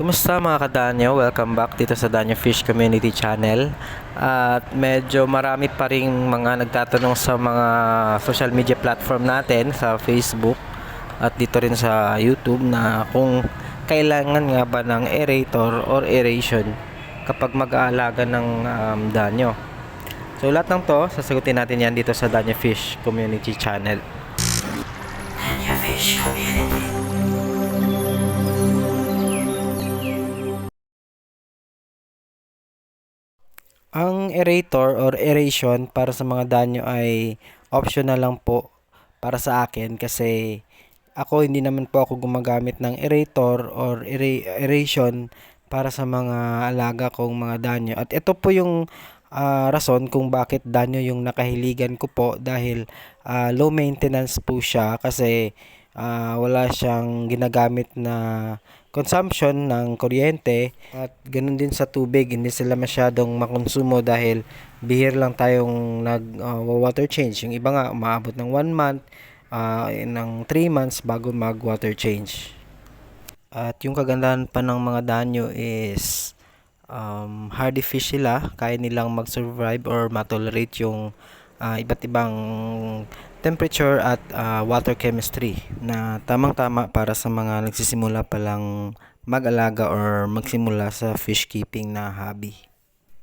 Kumusta mga kadanyo? Welcome back dito sa Danyo Fish Community Channel. At medyo marami pa rin mga nagtatanong sa mga social media platform natin sa Facebook at dito rin sa YouTube na kung kailangan nga ba ng aerator or aeration kapag mag-aalaga ng um, danyo. So lahat ng to, sasagutin natin yan dito sa Danyo Fish Community Channel. Danyo Fish Community. Ang aerator or aeration para sa mga danyo ay optional lang po para sa akin kasi ako hindi naman po ako gumagamit ng aerator or aera- aeration para sa mga alaga kong mga danyo. At ito po yung ah, rason kung bakit danyo yung nakahiligan ko po dahil ah, low maintenance po siya kasi ah, wala siyang ginagamit na consumption ng kuryente at ganun din sa tubig hindi sila masyadong makonsumo dahil bihir lang tayong nag uh, water change. Yung iba nga umaabot ng 1 month uh, ng 3 months bago mag water change. At yung kagandahan pa ng mga danyo is um, hardy fish sila. Kaya nilang mag-survive or matolerate yung uh, iba't ibang temperature at uh, water chemistry na tamang-tama para sa mga nagsisimula pa lang mag-alaga or magsimula sa fish keeping na hobby.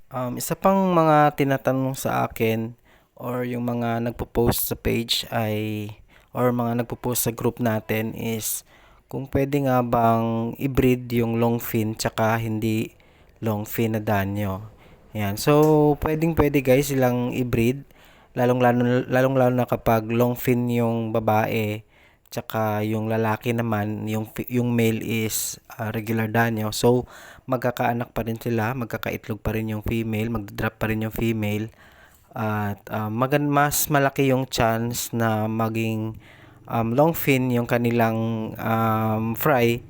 Um, isa pang mga tinatanong sa akin or yung mga nagpo-post sa page ay or mga nagpo-post sa group natin is kung pwede nga bang i-breed yung long fin tsaka hindi long fin na danyo. Yan. So, pwedeng pwede guys silang i-breed lalong lalo lalong lalo na kapag long fin yung babae tsaka yung lalaki naman yung yung male is uh, regular danyo so magkakaanak pa rin sila magkakaitlog pa rin yung female magdrop pa rin yung female. At uh, magan mas malaki yung chance na maging um, long fin yung kanilang um, fry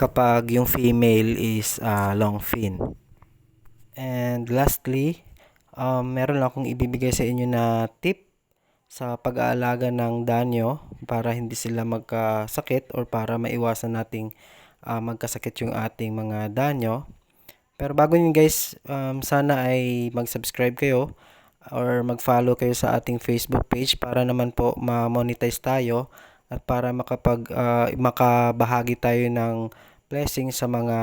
kapag yung female is uh, long fin and lastly um, meron lang akong ibibigay sa inyo na tip sa pag-aalaga ng danyo para hindi sila magkasakit or para maiwasan nating uh, magkasakit yung ating mga danyo. Pero bago yun guys, um, sana ay mag-subscribe kayo or mag-follow kayo sa ating Facebook page para naman po ma-monetize tayo at para makapag uh, makabahagi tayo ng blessing sa mga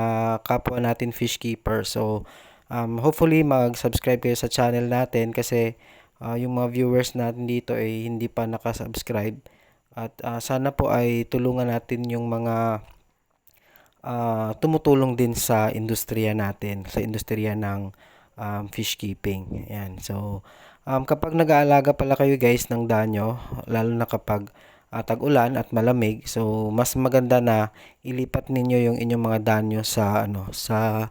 kapwa natin fish keeper. So um, hopefully mag-subscribe kayo sa channel natin kasi uh, yung mga viewers natin dito ay hindi pa nakasubscribe. At uh, sana po ay tulungan natin yung mga uh, tumutulong din sa industriya natin sa industriya ng um, fish keeping. Yan so um, kapag nag-aalaga pala kayo guys ng danyo lalo na kapag uh, tag-ulan at malamig so mas maganda na ilipat ninyo yung inyong mga danyo sa ano sa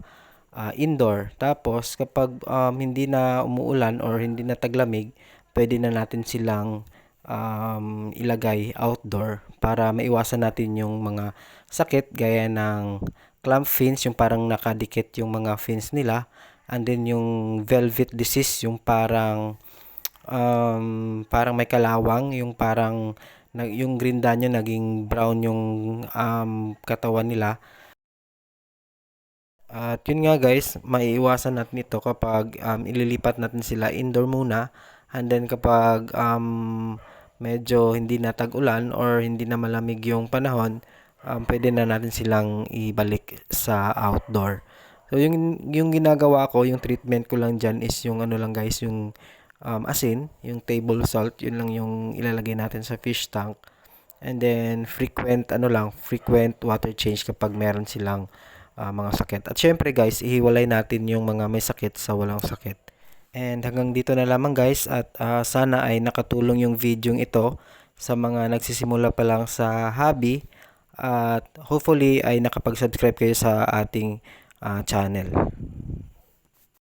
uh, indoor. Tapos kapag um, hindi na umuulan or hindi na taglamig, pwede na natin silang um, ilagay outdoor para maiwasan natin yung mga sakit gaya ng clamp fins, yung parang nakadikit yung mga fins nila. And then yung velvet disease, yung parang um, parang may kalawang, yung parang yung green danyo naging brown yung um, katawan nila at yun nga guys, maiiwasan natin ito kapag um, ililipat natin sila indoor muna. And then kapag um, medyo hindi na tag-ulan or hindi na malamig yung panahon, um, pwede na natin silang ibalik sa outdoor. So yung, yung ginagawa ko, yung treatment ko lang dyan is yung ano lang guys, yung um, asin, yung table salt, yun lang yung ilalagay natin sa fish tank. And then frequent ano lang, frequent water change kapag meron silang uh, mga sakit. At syempre guys, ihiwalay natin yung mga may sakit sa walang sakit. And hanggang dito na lamang guys at uh, sana ay nakatulong yung video ito sa mga nagsisimula pa lang sa hobby at hopefully ay nakapag-subscribe kayo sa ating uh, channel.